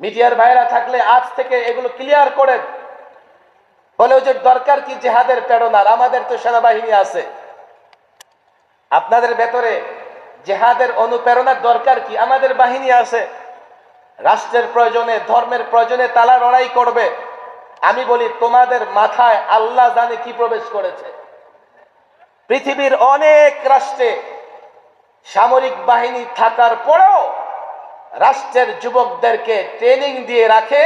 মিডিয়ার ভাইরা থাকলে আজ থেকে এগুলো ক্লিয়ার করেন বলে ওই যে দরকার কি জেহাদের প্রেরণার আমাদের তো সেনাবাহিনী আছে। আপনাদের ভেতরে জেহাদের অনুপ্রেরণার দরকার কি? আমাদের বাহিনী আছে। রাষ্ট্রের প্রয়োজনে, ধর্মের প্রয়োজনে তালা লড়াই করবে। আমি বলি, তোমাদের মাথায় আল্লাহ জানে কি প্রবেশ করেছে। পৃথিবীর অনেক রাষ্ট্রে সামরিক বাহিনী থাকার পরেও রাষ্ট্রের যুবকদেরকে ট্রেনিং দিয়ে রাখে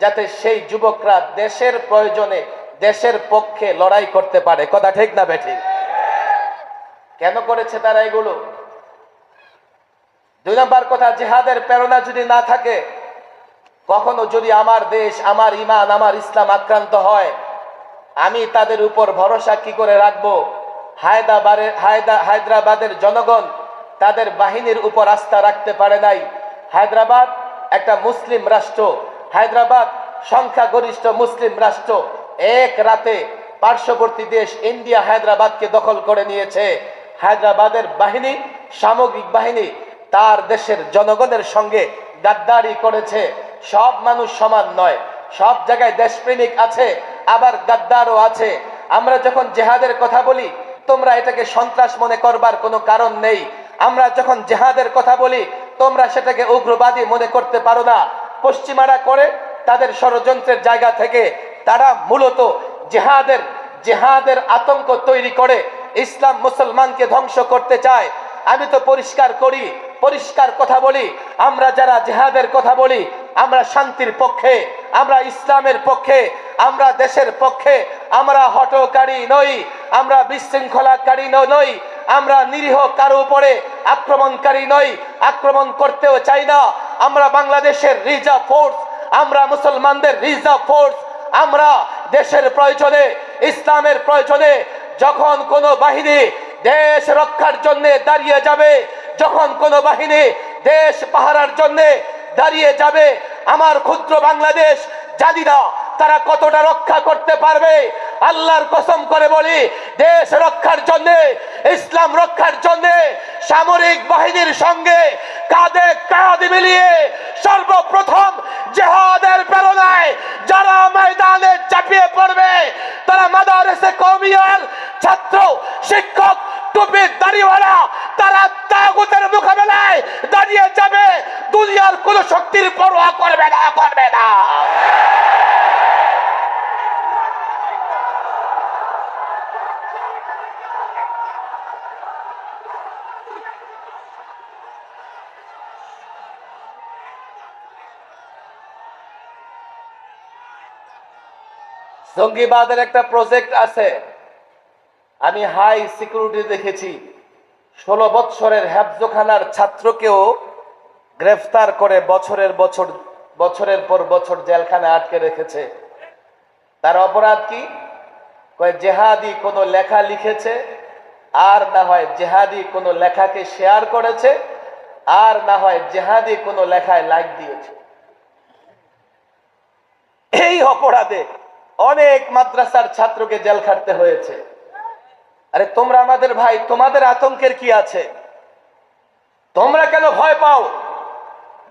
যাতে সেই যুবকরা দেশের প্রয়োজনে দেশের পক্ষে লড়াই করতে পারে। কথা ঠিক না বেঠিক কেন করেছে তারা এগুলো? দুই নম্বর কথা, জেহাদের প্রেরণা যদি না থাকে, কখনো যদি আমার দেশ, আমার ইমান আমার ইসলাম আক্রান্ত হয়, আমি তাদের উপর ভরসা কি করে রাখব? হায়দাবাদের হায়দা হায়দ্রাবাদের জনগণ তাদের বাহিনীর উপর আস্থা রাখতে পারে নাই। হায়দ্রাবাদ একটা মুসলিম রাষ্ট্র। হায়দ্রাবাদ সংখ্যাগরিষ্ঠ মুসলিম রাষ্ট্র। এক রাতে পার্শ্ববর্তী দেশ ইন্ডিয়া হায়দ্রাবাদকে দখল করে নিয়েছে। হায়দ্রাবাদের বাহিনী, সামগ্রিক বাহিনী তার দেশের জনগণের সঙ্গে গাদ্দারি করেছে। সব মানুষ সমান নয়, সব জায়গায় দেশপ্রেমিক আছে, আবার গাদ্দারও আছে। আমরা যখন জেহাদের কথা বলি, তোমরা এটাকে সন্ত্রাস মনে করবার কোনো কারণ নেই। আমরা যখন জেহাদের কথা বলি তোমরা সেটাকে উগ্রবাদী মনে করতে পারো না। পশ্চিমারা করে তাদের ষড়যন্ত্রের জায়গা থেকে তারা মূলত জেহাদের জেহাদের আতঙ্ক তৈরি করে, ইসলাম মুসলমানকে ধ্বংস করতে চায়। আমি তো পরিষ্কার করি, পরিষ্কার কথা বলি, আমরা যারা জেহাদের কথা বলি, আমরা শান্তির পক্ষে, আমরা ইসলামের পক্ষে, আমরা দেশের পক্ষে, আমরা হটকারী নই, আমরা বিশৃঙ্খলাকারী নই, আমরা নিরীহ কারও উপরে আক্রমণকারী নই আক্রমণ করতেও চাই না। আমরা বাংলাদেশের রিজার্ভ ফোর্স আমরা মুসলমানদের রিজার্ভ ফোর্স আমরা দেশের প্রয়োজনে, ইসলামের প্রয়োজনে যখন কোনো বাহিনী দেশ রক্ষার জন্য দাঁড়িয়ে যাবে, যখন কোনো বাহিনী দেশ পাহারার জন্য দাঁড়িয়ে যাবে, আমার ক্ষুদ্র বাংলাদেশ জানি না তারা কতটা রক্ষা করতে পারবে। আল্লাহর কসম করে বলি, দেশ রক্ষার জন্য, ইসলাম রক্ষার জন্য, সামরিক বাহিনীর সঙ্গে কাঁধে কাঁধ মিলিয়ে সর্বপ্রথম জেহাদের প্রেরণায় যারা ময়দানে চাপিয়ে পড়বে, তারা মাদারেসে কমিয়ার ছাত্র, শিক্ষক, টুপির দাড়িওয়ালা, তারা তাগুতের মোকাবেলায় দাঁড়িয়ে যাবে, দুনিয়ার কোন শক্তির পরোয়া করবে না করবে না। জঙ্গিবাদের একটা প্রজেক্ট আছে। আমি হাই সিকিউরিটি দেখেছি। ষোলো বৎসরের হ্যাবজোখানার ছাত্রকেও গ্রেফতার করে বছরের বছর, বছরের পর বছর জেলখানে আটকে রেখেছে। তার অপরাধ কি? কয়, জেহাদি কোনো লেখা লিখেছে, আর না হয় জেহাদি কোনো লেখাকে শেয়ার করেছে, আর না হয় জেহাদি কোনো লেখায় লাইক দিয়েছে। এই অপরাধে অনেক মাদ্রাসার ছাত্রকে জেল খাটতে হয়েছে। আরে তোমরা আমাদের ভাই, তোমাদের আতঙ্কের কি আছে? তোমরা কেন ভয় পাও?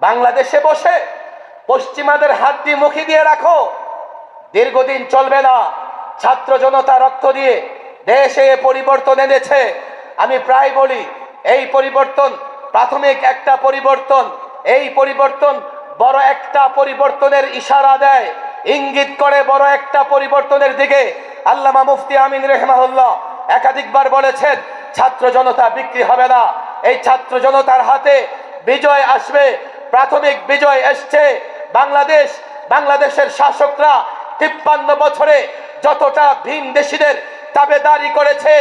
বাংলাদেশে বসে পশ্চিমাদের হাত দিয়ে মুখে দিয়ে রাখো। দীর্ঘদিন চলবে না। ছাত্র জনতা রক্ত দিয়ে দেশে পরিবর্তন এনেছে। আমি প্রায় বলি, এই পরিবর্তন প্রাথমিক একটা পরিবর্তন, এই পরিবর্তন বড় একটা পরিবর্তনের ইশারা দেয়। ইঙ্গিত করে বড় একটা পরিবর্তনের দিকে আল্লামা মুফতি আমিন রেহমাহুল্লাহ একাধিকবার বলেছেন, ছাত্র জনতা বিক্রি হবে না। এই ছাত্র জনতার হাতে বিজয় আসবে, প্রাথমিক বিজয় এসছে। বাংলাদেশ, বাংলাদেশের শাসকরা তিপ্পান্ন বছরে যতটা ভিন দেশিদের তাবেদারি করেছে,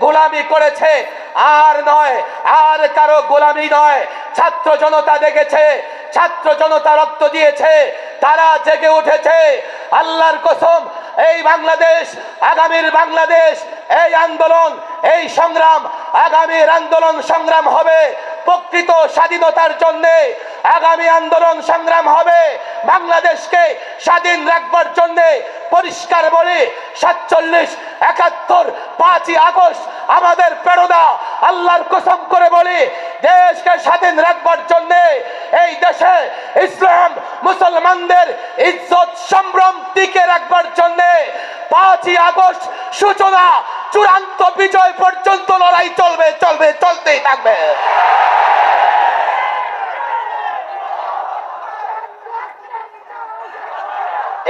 গোলামি করেছে, আর নয়, আর কারও গোলামি নয়। ছাত্র জনতা দেখেছে, ছাত্র জনতা রক্ত দিয়েছে তারা জেগে উঠেছে। আল্লাহর কসম, এই বাংলাদেশ, আগামীর বাংলাদেশ, এই আন্দোলন, এই সংগ্রাম, আগামীর আন্দোলন সংগ্রাম হবে প্রকৃত স্বাধীনতার জন্যে। আগামী আন্দোলন সংগ্রাম হবে বাংলাদেশকে স্বাধীন রাখবার জন্যে। পরিষ্কার বলে, সাতচল্লিশ একাত্তর, পাঁচই আগস্ট আমাদের প্রেরণা। আল্লাহর কসম করে বলি, দেশকে স্বাধীন রাখবার জন্য এই দেশে ইসলাম, মুসলমানদের ইজ্জত, সম্ভ্রম টিকে রাখবার জন্য পাঁচই আগস্ট সূচনা, চূড়ান্ত বিজয় পর্যন্ত লড়াই চলবে চলবে, চলতেই থাকবে।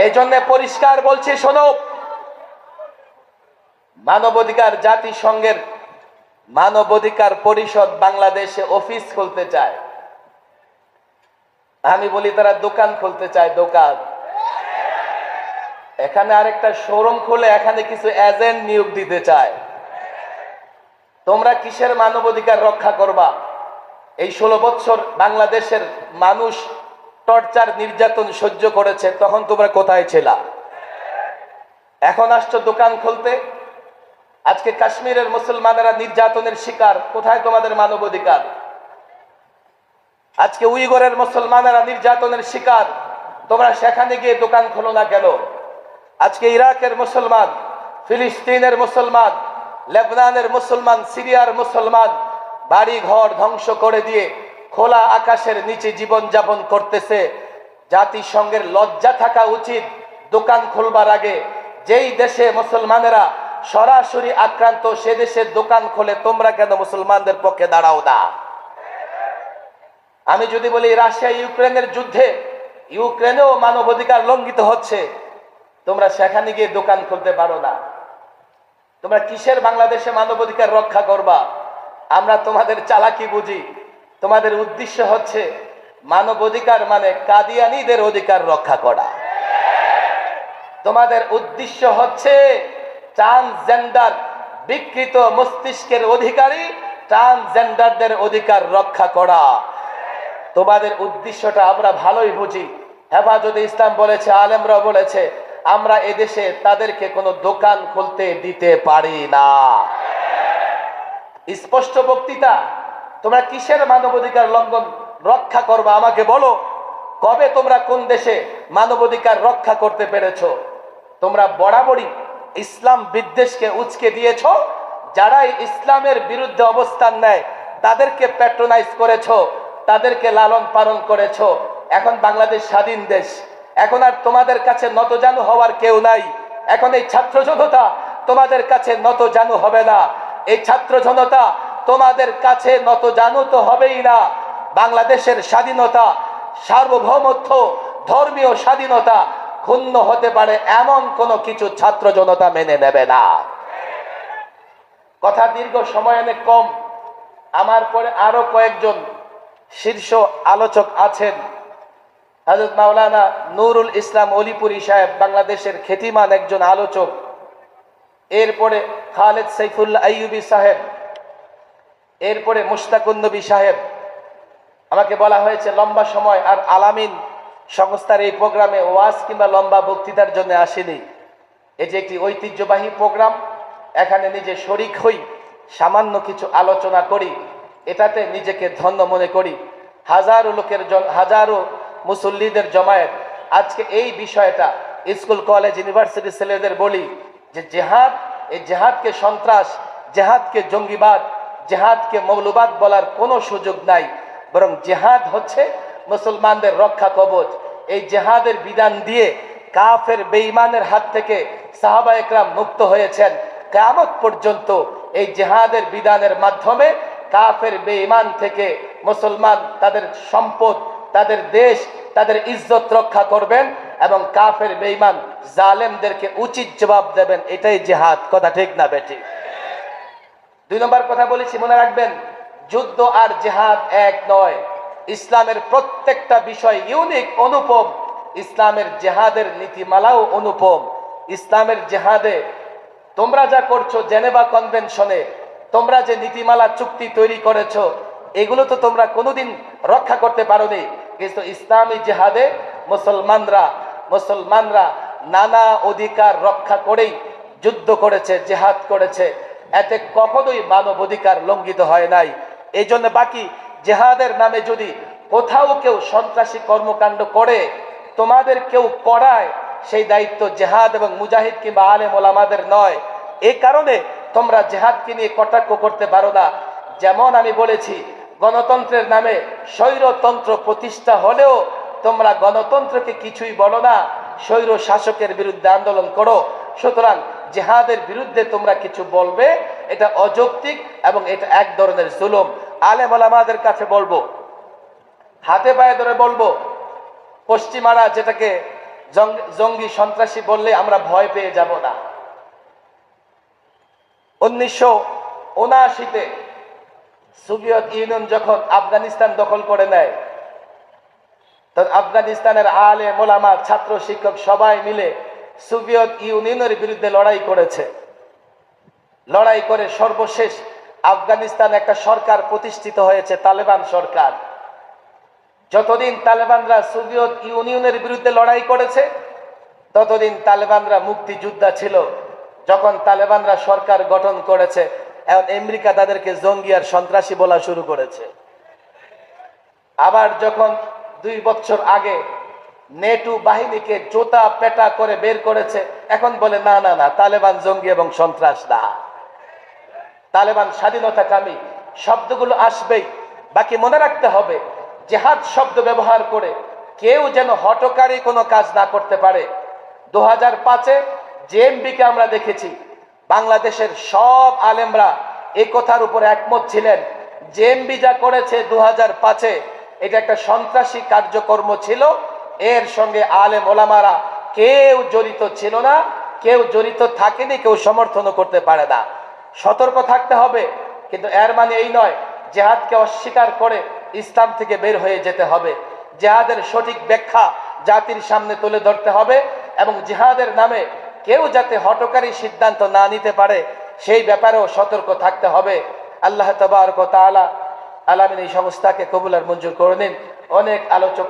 এই জন্য পরিষ্কার বলছি, শোনো মানবাধিকার জাতিসংঘের মানবাধিকার পরিষদ বাংলাদেশে অফিস খুলতে চায়। আমি বলি, তারা দোকান খুলতে চায়, দোকান। এখানে আরেকটা শোরুম খুলে এখানে কিছু এজেন্ট নিয়োগ দিতে চায়। তোমরা কিসের মানবাধিকার রক্ষা করবা? এই ষোলো বছর বাংলাদেশের মানুষ টর্চার, নির্যাতন সহ্য করেছে, তখন তোমরা কোথায় ছিলা? এখন আসছো দোকান খুলতে। আজকে কাশ্মীরের মুসলমানেরা নির্যাতনের শিকার। কোথায় তোমাদের মানবাধিকার? আজকে উইগরের মুসলমানেরা নির্যাতনের শিকার। তোমরা সেখানে গিয়ে দোকান খোলো না কেন? আজকে ইরাকের মুসলমান, ফিলিস্তিনের মুসলমান, লেবনানের মুসলমান, সিরিয়ার মুসলমান বাড়ি ঘর ধ্বংস করে দিয়ে খোলা আকাশের নিচে জীবন যাপন করতেছে। জাতিসংঘের লজ্জা থাকা উচিত দোকান খুলবার আগে। যেই দেশে মুসলমানেরা সরাসরি আক্রান্ত, সে দেশের দোকান খোলে, তোমরা কেন মুসলমানদের পক্ষে দাঁড়াও না? আমি যদি বলি, রাশিয়া, ইউক্রেনের যুদ্ধে, ইউক্রেনেও মানবাধিকার লঙ্ঘিত হচ্ছে, তোমরা সেখানে গিয়ে দোকান খুলতে পারো না। তোমরা কিসের বাংলাদেশে মানবাধিকার রক্ষা করবা? আমরা তোমাদের চালাকি বুঝি। তোমাদের উদ্দেশ্য হচ্ছে মানবাধিকার মানে কাদিয়ানিদের অধিকার রক্ষা করা। তোমাদের উদ্দেশ্য হচ্ছে ট্রান্সজেন্ডার বিকৃত মস্তিষ্কের অধিকারী ট্রান্সজেন্ডারদের অধিকার রক্ষা করা। তোমাদের উদ্দেশ্যটা আমরা ভালোই বুঝি। হেফাজতে ইসলাম বলেছে আলেমরা বলেছে, আমরা এদেশে তাদেরকে কোনো দোকান খুলতে দিতে পারি না। স্পষ্ট বক্তৃতা, তোমরা কিসের মানবাধিকার লঙ্ঘন রক্ষা করবা আমাকে বলো। কবে তোমরা কোন দেশে মানবাধিকার রক্ষা করতে পেরেছ? তোমরা বরাবরই ইসলাম বিদ্বেষকে উচকে দিয়েছ? যারাই ইসলামের বিরুদ্ধে অবস্থান নেয়, তাদেরকে প্যাট্রোনাইজ করেছ, তাদেরকে লালন পালন করেছ। এখন বাংলাদেশ স্বাধীন দেশ। এখন আর তোমাদের কাছে নতজানু হওয়ার কেউ নাই। এখন এই ছাত্র জনতা তোমাদের কাছে নতজানু হবে না। এই ছাত্র জনতা তোমাদের কাছে নতজানু তো হবেই না। বাংলাদেশের স্বাধীনতা, সার্বভৌমত্ব, ধর্মীয় স্বাধীনতা ক্ষুণ্ণ হতে পারে এমন কোনো কিছু ছাত্র জনতা মেনে নেবে না। কথা দীর্ঘ সময় অনেক কম। আমার পরে আরও কয়েকজন শীর্ষ আলোচক আছেন। হজরত মাওলানা নুরুল ইসলাম অলিপুরি সাহেব, বাংলাদেশের খ্যাতিমান একজন আলোচক। এরপরে খালেদ সাইফুল্লাহ আইয়ুবি সাহেব। এরপরে মুশতাকুন নবী সাহেব। আমাকে বলা হয়েছে লম্বা সময় আর আলামিন সংস্থার এই প্রোগ্রামে ওয়াজ কিংবা লম্বা বক্তৃতার জন্য আসেনি। এটি একটি ঐতিহ্যবাহী প্রোগ্রাম। এখানে নিজে শরিক হই, সামান্য কিছু আলোচনা করি, এটাতে নিজেকে ধন্য মনে করি। হাজারো লোকের হাজারো মুসল্লিদের জমায়েত। আজকে এই বিষয়টা স্কুল, কলেজ, ইউনিভার্সিটি ছেলেদের বলি যে জেহাদ, এই জেহাদকে সন্ত্রাস, জেহাদকে জঙ্গিবাদ, জেহাদকে মৌলবাদ বলার কোনো সুযোগ নাই। বরং জেহাদ হচ্ছে মুসলমানদের রক্ষা কবচ, এই জেহাদের বিধান দিয়ে কাফের বেঈমানের হাত থেকে সাহাবা একরাম মুক্ত হয়েছেন। কেয়ামত পর্যন্ত এই জেহাদের বিধানের মাধ্যমে কাফের বেঈমান থেকে মুসলমান তাদের সম্পদ, তাদের দেশ, তাদের ইজ্জত রক্ষা করবেন এবং কাফের বেঈমান জালেমদেরকে উচিত জবাব দেবেন। এটাই জেহাদ, কথা ঠিক না বেঠিক দুই নম্বর কথা বলেছি, মনে রাখবেন, যুদ্ধ আর জেহাদ এক নয়। ইসলামের প্রত্যেকটা বিষয় ইউনিক, অনুপম। ইসলামের জেহাদের নীতিমালাও অনুপম। ইসলামের জেহাদে তোমরা যা করছ জেনেভা কনভেনশনে, তোমরা যে নীতিমালা, চুক্তি তৈরি করেছ, এগুলো তো তোমরা কোনোদিন রক্ষা করতে পারোনি। কিন্তু ইসলামী জেহাদে মুসলমানরা মুসলমানরা নানা অধিকার রক্ষা করেই যুদ্ধ করেছে, জেহাদ করেছে। এতে কখনোই মানব অধিকার লঙ্ঘিত হয় নাই। এই জন্য বাকি জেহাদের নামে যদি কোথাও কেউ সন্ত্রাসী কর্মকাণ্ড করে, তোমাদের কেউ করায়, সেই দায়িত্ব জেহাদ এবং মুজাহিদ কিংবা আলেম ওলামাদের নয়। এই কারণে তোমরা জেহাদকে নিয়ে কটাক্ষ করতে পারো না। যেমন আমি বলেছি, গণতন্ত্রের নামে স্বৈরতন্ত্র প্রতিষ্ঠা হলেও তোমরা গণতন্ত্রকে কিছুই বলো না, স্বৈর শাসকের বিরুদ্ধে আন্দোলন করো। সুতরাং জেহাদের বিরুদ্ধে তোমরা কিছু বলবে, এটা অযৌক্তিক এবং এটা এক ধরনের জুলুম। আলেম আমাদের কাছে বলব, হাতে পায়ে ধরে বলব, পশ্চিমারা যেটাকে জঙ্গি সন্ত্রাসী বললে আমরা ভয় পেয়ে যাব না। উনিশশো উনআশিতে সোভিয়েত ইউনিয়ন যখন আফগানিস্তান দখল করে নেয়, তখন আফগানিস্তানের আলে মোলামা ছাত্র, শিক্ষক সবাই মিলে সোভিয়েত ইউনিয়নের বিরুদ্ধে লড়াই করেছে। লড়াই করে সর্বশেষ আফগানিস্তান একটা সরকার প্রতিষ্ঠিত হয়েছে, তালেবান সরকার। যতদিন তালেবানরা সোভিয়েত ইউনিয়নের বিরুদ্ধে লড়াই করেছে, ততদিন তালেবানরা মুক্তিযোদ্ধা ছিল। যখন তালেবানরা সরকার গঠন করেছে, এখন আমেরিকা তাদেরকে জঙ্গি আর সন্ত্রাসী বলা শুরু করেছে। আবার যখন দুই বছর আগে নেটু বাহিনীকে জোতা পেটা করে বের করেছে, এখন বলে, না না না, তালেবান জঙ্গি এবং সন্ত্রাস, না। তালেবান স্বাধীনতা স্বাধীনতাকামী শব্দগুলো আসবেই। বাকি মনে রাখতে হবে, জেহাদ শব্দ ব্যবহার করে কেউ যেন হটকারী কোনো কাজ না করতে পারে। দু হাজার পাঁচে জেএমবিকে আমরা দেখেছি, বাংলাদেশের সব আলেমরা এই কথার উপর একমত ছিলেন। জেএমবি যা করেছে দু হাজার পাঁচে, এটা একটা সন্ত্রাসী কার্যকর্ম ছিল। এর সঙ্গে আলেম ওলামারা কেউ জড়িত ছিল না, কেউ জড়িত থাকেনি, কেউ সমর্থনও করতে পারে না। সতর্ক থাকতে হবে, কিন্তু এর মানে এই নয়, জেহাদকে অস্বীকার করে ইসলাম থেকে বের হয়ে যেতে হবে। জেহাদের সঠিক ব্যাখ্যা জাতির সামনে তুলে ধরতে হবে এবং জেহাদের নামে কেউ যাতে হটকারী সিদ্ধান্ত না নিতে পারে, সেই ব্যাপারেও সতর্ক থাকতে হবে। আল্লাহ তবারক তাআলা আলামিন এই সংস্থাকে কবুলার মঞ্জুর করে নিন। অনেক আলোচক